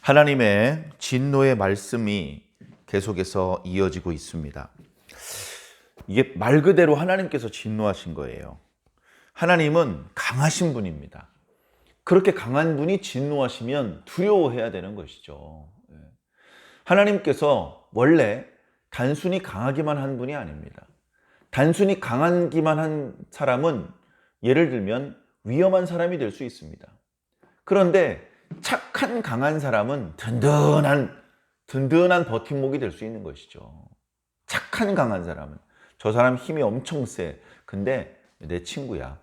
하나님의 진노의 말씀이 계속해서 이어지고 있습니다. 이게 말 그대로 하나님께서 진노하신 거예요. 하나님은 강하신 분입니다. 그렇게 강한 분이 진노하시면 두려워해야 되는 것이죠. 예. 하나님께서 원래 단순히 강하기만 한 분이 아닙니다. 단순히 강하기만 한 사람은 예를 들면 위험한 사람이 될 수 있습니다. 그런데 착한 강한 사람은 든든한 든든한 버팀목이 될 수 있는 것이죠. 착한 강한 사람은 저 사람 힘이 엄청 세. 근데 내 친구야.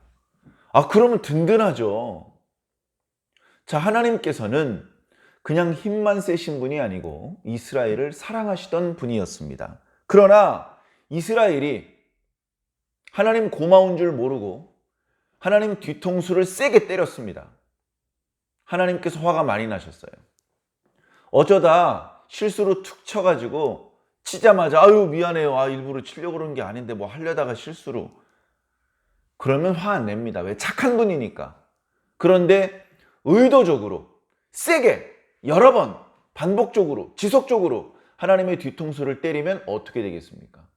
아 그러면 든든하죠. 자 하나님께서는 그냥 힘만 세신 분이 아니고 이스라엘을 사랑하시던 분이었습니다. 그러나 이스라엘이 하나님 고마운 줄 모르고 하나님 뒤통수를 세게 때렸습니다. 하나님께서 화가 많이 나셨어요. 어쩌다 실수로 툭 쳐가지고 치자마자 아유 미안해요. 아 일부러 치려고 그런 게 아닌데 뭐 하려다가 실수로 그러면 화 안 냅니다. 왜 착한 분이니까. 그런데 의도적으로 세게 여러 번 반복적으로 지속적으로 하나님의 뒤통수를 때리면 어떻게 되겠습니까?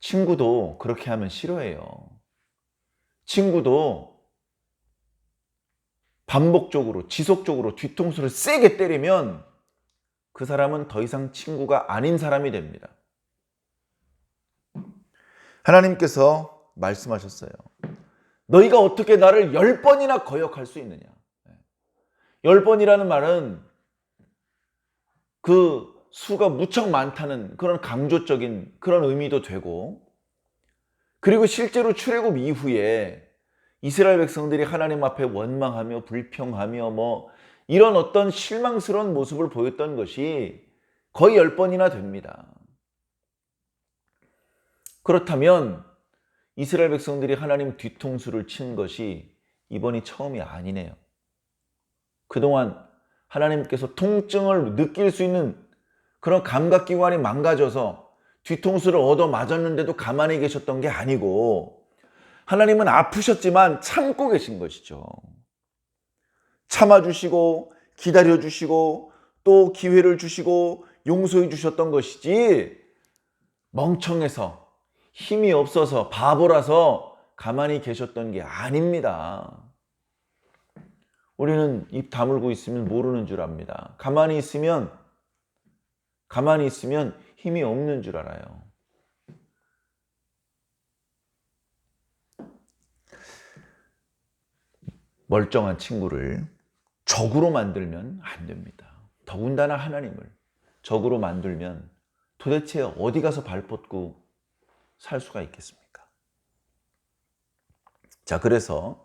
친구도 그렇게 하면 싫어해요. 친구도 반복적으로 지속적으로 뒤통수를 세게 때리면 그 사람은 더 이상 친구가 아닌 사람이 됩니다. 하나님께서 말씀하셨어요. 너희가 어떻게 나를 열 번이나 거역할 수 있느냐? 열 번이라는 말은 그 수가 무척 많다는 그런 강조적인 그런 의미도 되고 그리고 실제로 출애굽 이후에 이스라엘 백성들이 하나님 앞에 원망하며 불평하며 뭐 이런 어떤 실망스러운 모습을 보였던 것이 거의 열 번이나 됩니다. 그렇다면 이스라엘 백성들이 하나님 뒤통수를 친 것이 이번이 처음이 아니네요. 그동안 하나님께서 통증을 느낄 수 있는 그런 감각기관이 망가져서 뒤통수를 얻어 맞았는데도 가만히 계셨던 게 아니고 하나님은 아프셨지만 참고 계신 것이죠. 참아주시고 기다려주시고 또 기회를 주시고 용서해 주셨던 것이지 멍청해서 힘이 없어서 바보라서 가만히 계셨던 게 아닙니다. 우리는 입 다물고 있으면 모르는 줄 압니다. 가만히 있으면 가만히 있으면 힘이 없는 줄 알아요. 멀쩡한 친구를 적으로 만들면 안 됩니다. 더군다나 하나님을 적으로 만들면 도대체 어디 가서 발 뻗고 살 수가 있겠습니까? 자, 그래서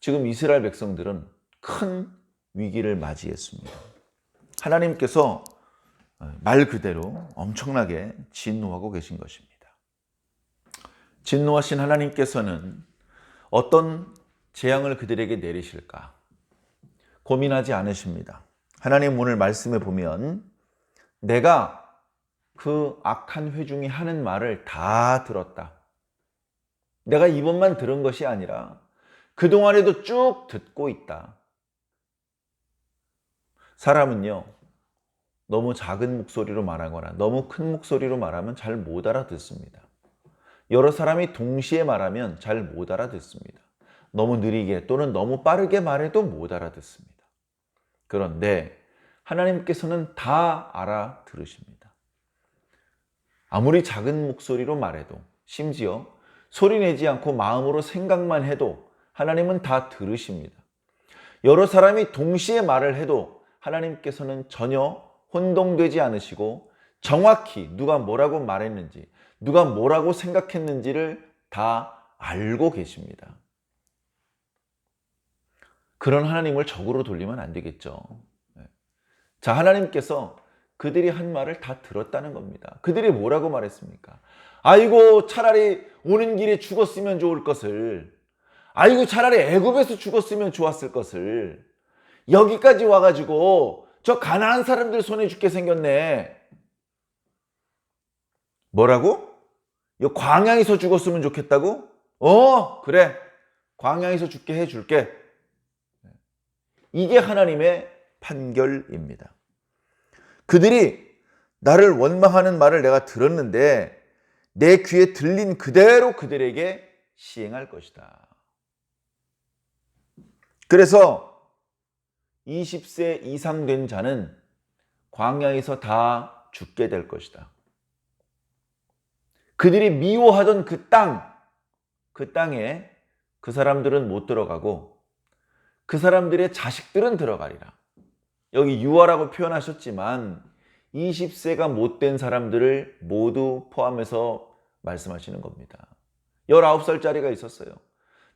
지금 이스라엘 백성들은 큰 위기를 맞이했습니다. 하나님께서 말 그대로 엄청나게 진노하고 계신 것입니다. 진노하신 하나님께서는 어떤 재앙을 그들에게 내리실까 고민하지 않으십니다. 하나님 오늘 말씀에 보면 내가 그 악한 회중이 하는 말을 다 들었다. 내가 이번만 들은 것이 아니라 그동안에도 쭉 듣고 있다. 사람은요, 너무 작은 목소리로 말하거나 너무 큰 목소리로 말하면 잘 못 알아듣습니다. 여러 사람이 동시에 말하면 잘 못 알아듣습니다. 너무 느리게 또는 너무 빠르게 말해도 못 알아듣습니다. 그런데 하나님께서는 다 알아들으십니다. 아무리 작은 목소리로 말해도 심지어 소리 내지 않고 마음으로 생각만 해도 하나님은 다 들으십니다. 여러 사람이 동시에 말을 해도 하나님께서는 전혀 혼동되지 않으시고 정확히 누가 뭐라고 말했는지, 누가 뭐라고 생각했는지를 다 알고 계십니다. 그런 하나님을 적으로 돌리면 안 되겠죠. 자, 하나님께서 그들이 한 말을 다 들었다는 겁니다. 그들이 뭐라고 말했습니까? 아이고, 차라리 오는 길에 죽었으면 좋을 것을. 아이고, 차라리 애굽에서 죽었으면 좋았을 것을. 여기까지 와가지고 저 가난한 사람들 손에 죽게 생겼네. 뭐라고? 이 광야에서 죽었으면 좋겠다고? 어, 그래. 광야에서 죽게 해줄게. 이게 하나님의 판결입니다. 그들이 나를 원망하는 말을 내가 들었는데 내 귀에 들린 그대로 그들에게 시행할 것이다. 그래서 20세 이상 된 자는 광야에서 다 죽게 될 것이다. 그들이 미워하던 그 땅, 그 땅에 그 사람들은 못 들어가고 그 사람들의 자식들은 들어가리라. 여기 유아라고 표현하셨지만 20세가 못된 사람들을 모두 포함해서 말씀하시는 겁니다. 19살짜리가 있었어요.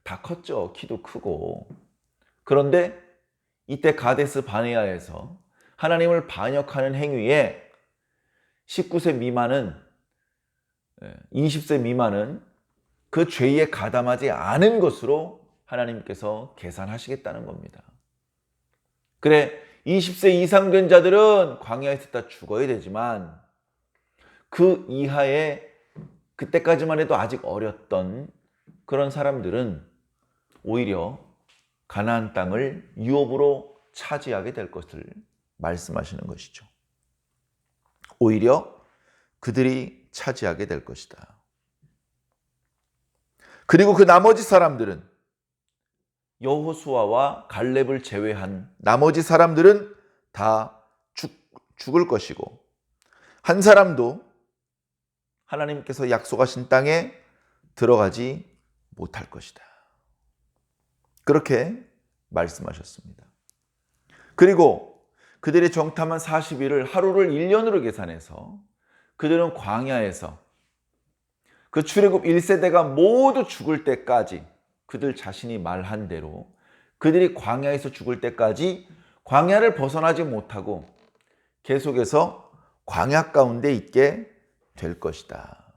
다 컸죠. 키도 크고. 그런데 이때 가데스 바네아에서 하나님을 반역하는 행위에 19세 미만은 20세 미만은 그 죄에 가담하지 않은 것으로 하나님께서 계산하시겠다는 겁니다. 그래 20세 이상 된 자들은 광야에서 다 죽어야 되지만 그 이하의 그때까지만 해도 아직 어렸던 그런 사람들은 오히려 가나안 땅을 유업으로 차지하게 될 것을 말씀하시는 것이죠. 오히려 그들이 차지하게 될 것이다. 그리고 그 나머지 사람들은 여호수아와 갈렙을 제외한 나머지 사람들은 다 죽, 죽을 것이고 한 사람도 하나님께서 약속하신 땅에 들어가지 못할 것이다. 그렇게 말씀하셨습니다. 그리고 그들의 정탐한 40일을 하루를 1년으로 계산해서 그들은 광야에서 그 출애굽 1세대가 모두 죽을 때까지 그들 자신이 말한 대로 그들이 광야에서 죽을 때까지 광야를 벗어나지 못하고 계속해서 광야 가운데 있게 될 것이다.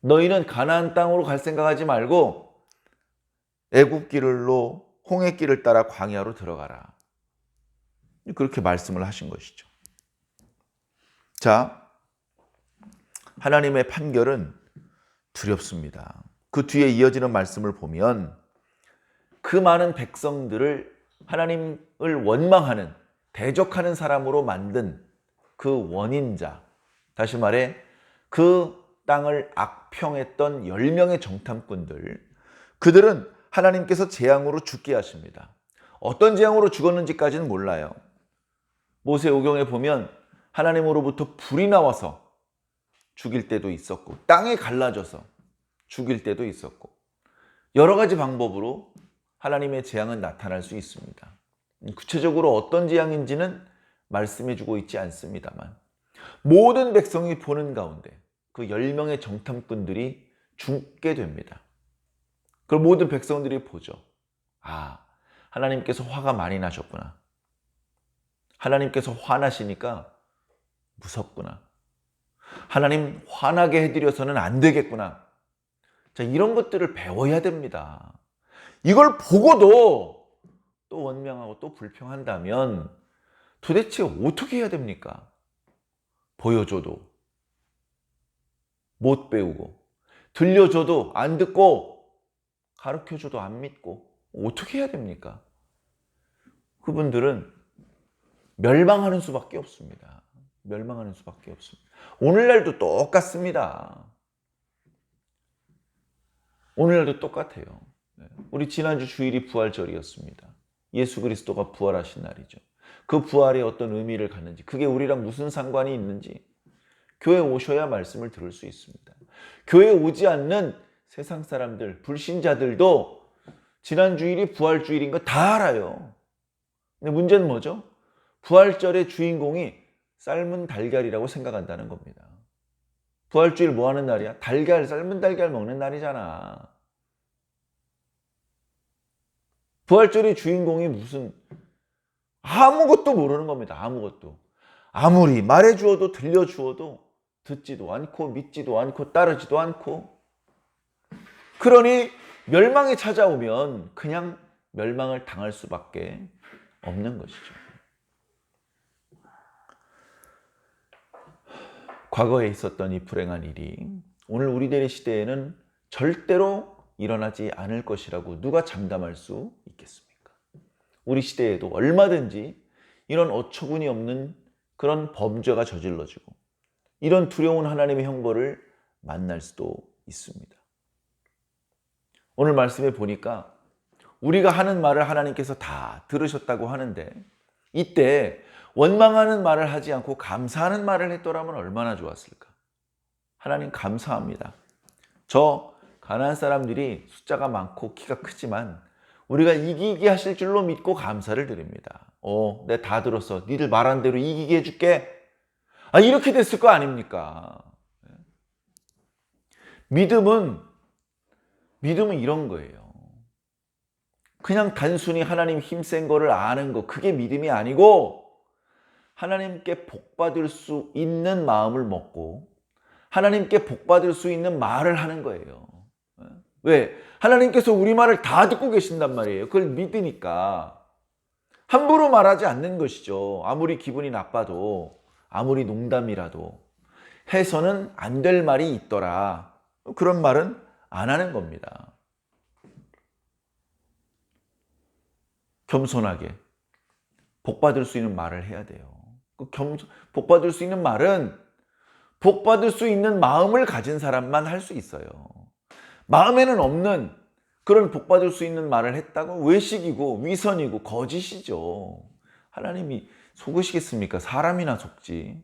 너희는 가나안 땅으로 갈 생각하지 말고 애굽 길로 홍해 길을 따라 광야로 들어가라. 그렇게 말씀을 하신 것이죠. 자, 하나님의 판결은 두렵습니다. 그 뒤에 이어지는 말씀을 보면 그 많은 백성들을 하나님을 원망하는 대적하는 사람으로 만든 그 원인자 다시 말해 그 땅을 악평했던 10명의 정탐꾼들 그들은 하나님께서 재앙으로 죽게 하십니다. 어떤 재앙으로 죽었는지까지는 몰라요. 모세 오경에 보면 하나님으로부터 불이 나와서 죽일 때도 있었고 땅에 갈라져서 죽일 때도 있었고 여러 가지 방법으로 하나님의 재앙은 나타날 수 있습니다. 구체적으로 어떤 재앙인지는 말씀해 주고 있지 않습니다만 모든 백성이 보는 가운데 그 10명의 정탐꾼들이 죽게 됩니다. 그걸 모든 백성들이 보죠. 아, 하나님께서 화가 많이 나셨구나. 하나님께서 화나시니까 무섭구나. 하나님 화나게 해드려서는 안 되겠구나. 자, 이런 것들을 배워야 됩니다. 이걸 보고도 또 원명하고 또 불평한다면 도대체 어떻게 해야 됩니까? 보여줘도 못 배우고 들려줘도 안 듣고 가르쳐줘도 안 믿고 어떻게 해야 됩니까? 그분들은 멸망하는 수밖에 없습니다. 멸망하는 수밖에 없습니다. 오늘날도 똑같습니다. 오늘날도 똑같아요. 네. 우리 지난주 주일이 부활절이었습니다. 예수 그리스도가 부활하신 날이죠. 그 부활이 어떤 의미를 갖는지, 그게 우리랑 무슨 상관이 있는지, 교회 오셔야 말씀을 들을 수 있습니다. 교회 오지 않는 세상 사람들, 불신자들도 지난 주일이 부활 주일인 거 다 알아요. 근데 문제는 뭐죠? 부활절의 주인공이 삶은 달걀이라고 생각한다는 겁니다. 부활주일 뭐 하는 날이야? 달걀, 삶은 달걀 먹는 날이잖아. 부활절의 주인공이 무슨 아무것도 모르는 겁니다. 아무것도. 아무리 말해 주어도 들려 주어도 듣지도 않고 믿지도 않고 따르지도 않고 그러니 멸망이 찾아오면 그냥 멸망을 당할 수밖에 없는 것이죠. 과거에 있었던 이 불행한 일이 오늘 우리들의 시대에는 절대로 일어나지 않을 것이라고 누가 장담할 수 있겠습니까? 우리 시대에도 얼마든지 이런 어처구니 없는 그런 범죄가 저질러지고 이런 두려운 하나님의 형벌을 만날 수도 있습니다. 오늘 말씀에 보니까 우리가 하는 말을 하나님께서 다 들으셨다고 하는데 이때 원망하는 말을 하지 않고 감사하는 말을 했더라면 얼마나 좋았을까? 하나님 감사합니다. 저 가난한 사람들이 숫자가 많고 키가 크지만 우리가 이기게 하실 줄로 믿고 감사를 드립니다. 어, 내 다 들었어. 니들 말한 대로 이기게 해줄게. 아, 이렇게 됐을 거 아닙니까? 믿음은, 믿음은 이런 거예요. 그냥 단순히 하나님 힘센 거를 아는 거, 그게 믿음이 아니고, 하나님께 복받을 수 있는 마음을 먹고, 하나님께 복받을 수 있는 말을 하는 거예요. 왜? 하나님께서 우리 말을 다 듣고 계신단 말이에요. 그걸 믿으니까. 함부로 말하지 않는 것이죠. 아무리 기분이 나빠도, 아무리 농담이라도 해서는 안 될 말이 있더라. 그런 말은 안 하는 겁니다. 겸손하게 복받을 수 있는 말을 해야 돼요. 그 겸, 복받을 수 있는 말은 복 받을 수 있는 마음을 가진 사람만 할 수 있어요. 마음에는 없는 그런 복 받을 수 있는 말을 했다고 외식이고 위선이고 거짓이죠. 하나님이 속으시겠습니까? 사람이나 속지.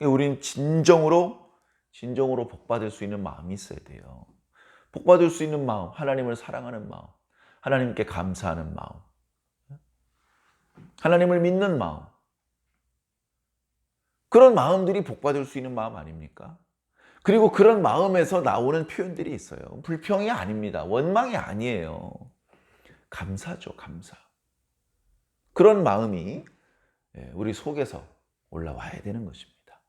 우리는 진정으로 진정으로 복 받을 수 있는 마음이 있어야 돼요. 복 받을 수 있는 마음, 하나님을 사랑하는 마음, 하나님께 감사하는 마음, 하나님을 믿는 마음. 그런 마음들이 복받을 수 있는 마음 아닙니까? 그리고 그런 마음에서 나오는 표현들이 있어요. 불평이 아닙니다. 원망이 아니에요. 감사죠, 감사. 그런 마음이 예, 우리 속에서 올라와야 되는 것입니다.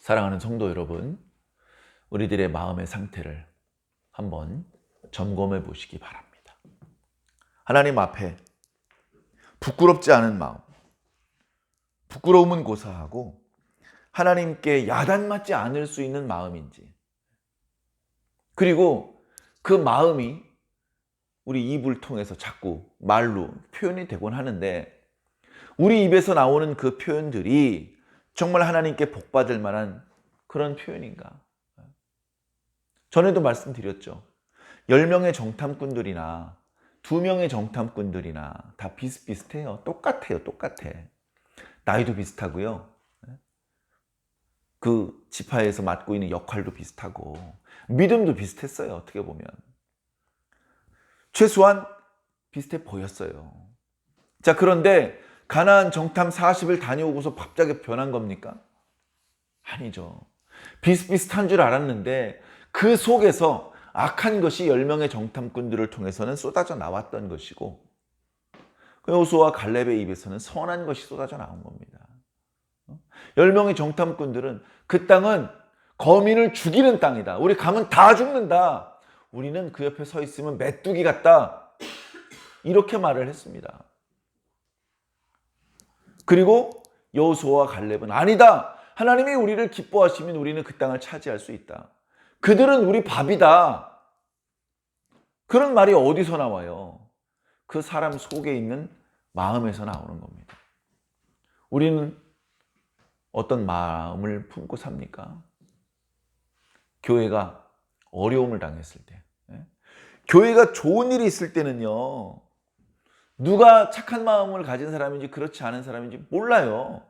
사랑하는 성도 여러분, 우리들의 마음의 상태를 한번 점검해 보시기 바랍니다. 하나님 앞에 부끄럽지 않은 마음, 부끄러움은 고사하고 하나님께 야단맞지 않을 수 있는 마음인지, 그리고 그 마음이 우리 입을 통해서 자꾸 말로 표현이 되곤 하는데, 우리 입에서 나오는 그 표현들이 정말 하나님께 복받을 만한 그런 표현인가? 전에도 말씀드렸죠. 10명의 정탐꾼들이나 2명의 정탐꾼들이나 다 비슷비슷해요. 똑같아요. 똑같아. 나이도 비슷하고요. 그 지파에서 맡고 있는 역할도 비슷하고 믿음도 비슷했어요. 어떻게 보면. 최소한 비슷해 보였어요. 자, 그런데 가나안 정탐 40일 다녀오고서 갑자기 변한 겁니까? 아니죠. 비슷비슷한 줄 알았는데 그 속에서 악한 것이 10명의 정탐꾼들을 통해서는 쏟아져 나왔던 것이고 여호수와 갈렙의 입에서는 선한 것이 쏟아져 나온 겁니다. 10명의 정탐꾼들은 그 땅은 거민을 죽이는 땅이다. 우리 가면 다 죽는다. 우리는 그 옆에 서 있으면 메뚜기 같다. 이렇게 말을 했습니다. 그리고 여호수아와 갈렙은 아니다. 하나님이 우리를 기뻐하시면 우리는 그 땅을 차지할 수 있다. 그들은 우리 밥이다. 그런 말이 어디서 나와요? 그 사람 속에 있는 마음에서 나오는 겁니다. 우리는 어떤 마음을 품고 삽니까? 교회가 어려움을 당했을 때, 예? 교회가 좋은 일이 있을 때는요, 누가 착한 마음을 가진 사람인지 그렇지 않은 사람인지 몰라요.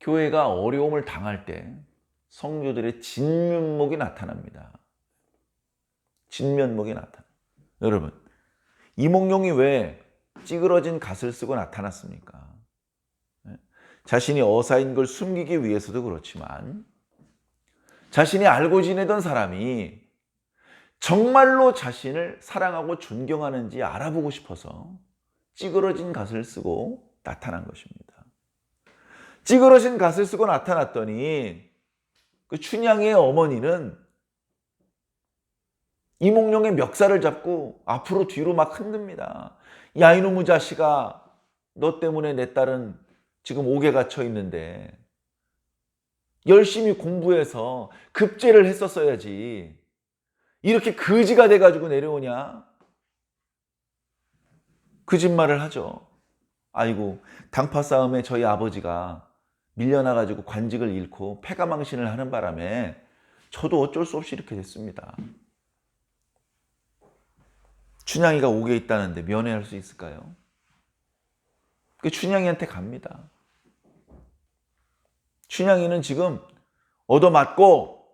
교회가 어려움을 당할 때 성도들의 진면목이 나타납니다. 진면목이 나타나. 여러분, 이몽룡이 왜 찌그러진 갓을 쓰고 나타났습니까? 네? 자신이 어사인 걸 숨기기 위해서도 그렇지만 자신이 알고 지내던 사람이 정말로 자신을 사랑하고 존경하는지 알아보고 싶어서 찌그러진 갓을 쓰고 나타난 것입니다. 찌그러진 갓을 쓰고 나타났더니 그 춘향의 어머니는 이몽룡의 멱살을 잡고 앞으로 뒤로 막 흔듭니다. 야 이놈의 자식아 너 때문에 내 딸은 지금 옥에 갇혀 있는데 열심히 공부해서 급제를 했었어야지 이렇게 거지가 돼가지고 내려오냐? 거짓말을 하죠. 아이고, 당파 싸움에 저희 아버지가 밀려나 가지고 관직을 잃고 패가망신을 하는 바람에 저도 어쩔 수 없이 이렇게 됐습니다. 춘향이가 옥에 있다는데 면회할 수 있을까요? 그 춘향이한테 갑니다. 춘향이는 지금 얻어맞고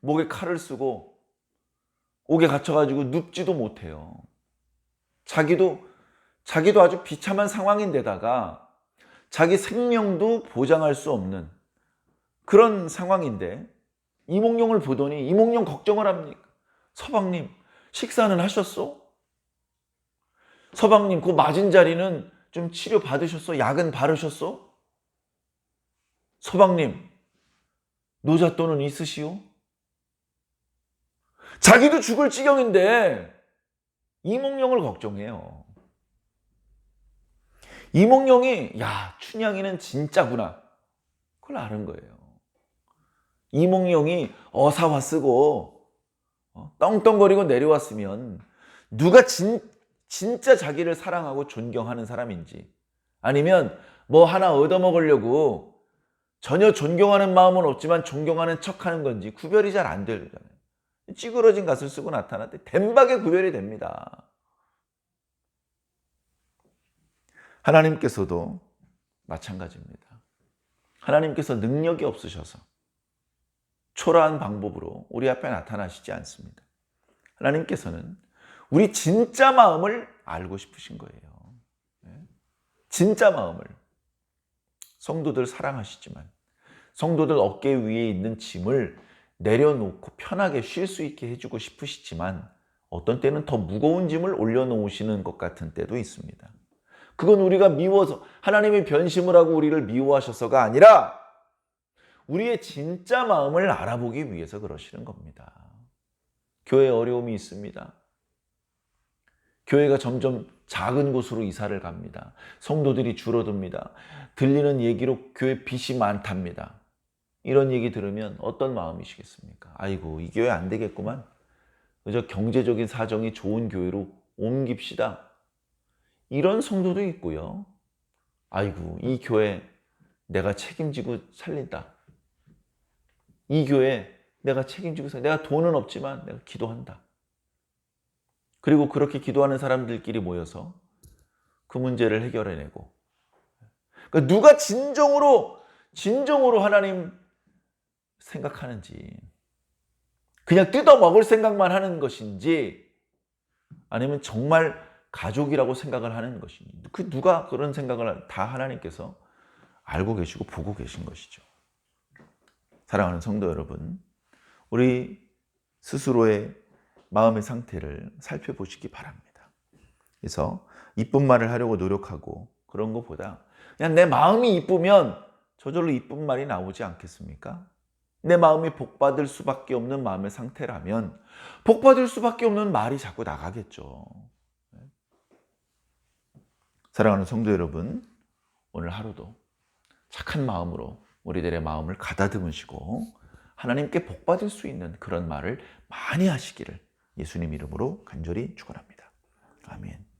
목에 칼을 쓰고 옥에 갇혀가지고 눕지도 못해요. 자기도 자기도 아주 비참한 상황인데다가 자기 생명도 보장할 수 없는 그런 상황인데 이몽룡을 보더니 이몽룡 걱정을 합니까? 서방님 식사는 하셨소? 서방님 그 맞은 자리는 좀 치료 받으셨어? 약은 바르셨어? 서방님 노잣돈은 있으시오? 자기도 죽을 지경인데 이몽룡을 걱정해요. 이몽룡이 야 춘향이는 진짜구나. 그걸 아는 거예요. 이몽룡이 어사와 쓰고 어, 떵떵거리고 내려왔으면 누가 진, 진짜 자기를 사랑하고 존경하는 사람인지 아니면 뭐 하나 얻어먹으려고 전혀 존경하는 마음은 없지만 존경하는 척하는 건지 구별이 잘 안 되잖아요. 찌그러진 갓을 쓰고 나타났대 덴박에 구별이 됩니다. 하나님께서도 마찬가지입니다. 하나님께서 능력이 없으셔서 초라한 방법으로 우리 앞에 나타나시지 않습니다. 하나님께서는 우리 진짜 마음을 알고 싶으신 거예요. 네? 진짜 마음을. 성도들 사랑하시지만 성도들 어깨 위에 있는 짐을 내려놓고 편하게 쉴 수 있게 해주고 싶으시지만 어떤 때는 더 무거운 짐을 올려놓으시는 것 같은 때도 있습니다. 그건 우리가 미워서 하나님의 변심을 하고 우리를 미워하셔서가 아니라 우리의 진짜 마음을 알아보기 위해서 그러시는 겁니다. 교회 어려움이 있습니다. 교회가 점점 작은 곳으로 이사를 갑니다. 성도들이 줄어듭니다. 들리는 얘기로 교회 빚이 많답니다. 이런 얘기 들으면 어떤 마음이시겠습니까? 아이고, 이 교회 안 되겠구만. 그저 경제적인 사정이 좋은 교회로 옮깁시다. 이런 성도도 있고요. 아이고, 이 교회 내가 책임지고 살린다. 이 교회 내가 책임지고 살 내가 돈은 없지만 내가 기도한다. 그리고 그렇게 기도하는 사람들끼리 모여서 그 문제를 해결해내고. 그러니까 누가 진정으로, 진정으로 하나님 생각하는지, 그냥 뜯어 먹을 생각만 하는 것인지, 아니면 정말 가족이라고 생각을 하는 것인지, 그 누가 그런 생각을 다 하나님께서 알고 계시고 보고 계신 것이죠. 사랑하는 성도 여러분, 우리 스스로의 마음의 상태를 살펴보시기 바랍니다. 그래서 이쁜 말을 하려고 노력하고 그런 것보다 그냥 내 마음이 이쁘면 저절로 이쁜 말이 나오지 않겠습니까? 내 마음이 복받을 수밖에 없는 마음의 상태라면 복받을 수밖에 없는 말이 자꾸 나가겠죠. 사랑하는 성도 여러분, 오늘 하루도 착한 마음으로 우리들의 마음을 가다듬으시고 하나님께 복 받을 수 있는 그런 말을 많이 하시기를 예수님 이름으로 간절히 축원합니다. 아멘.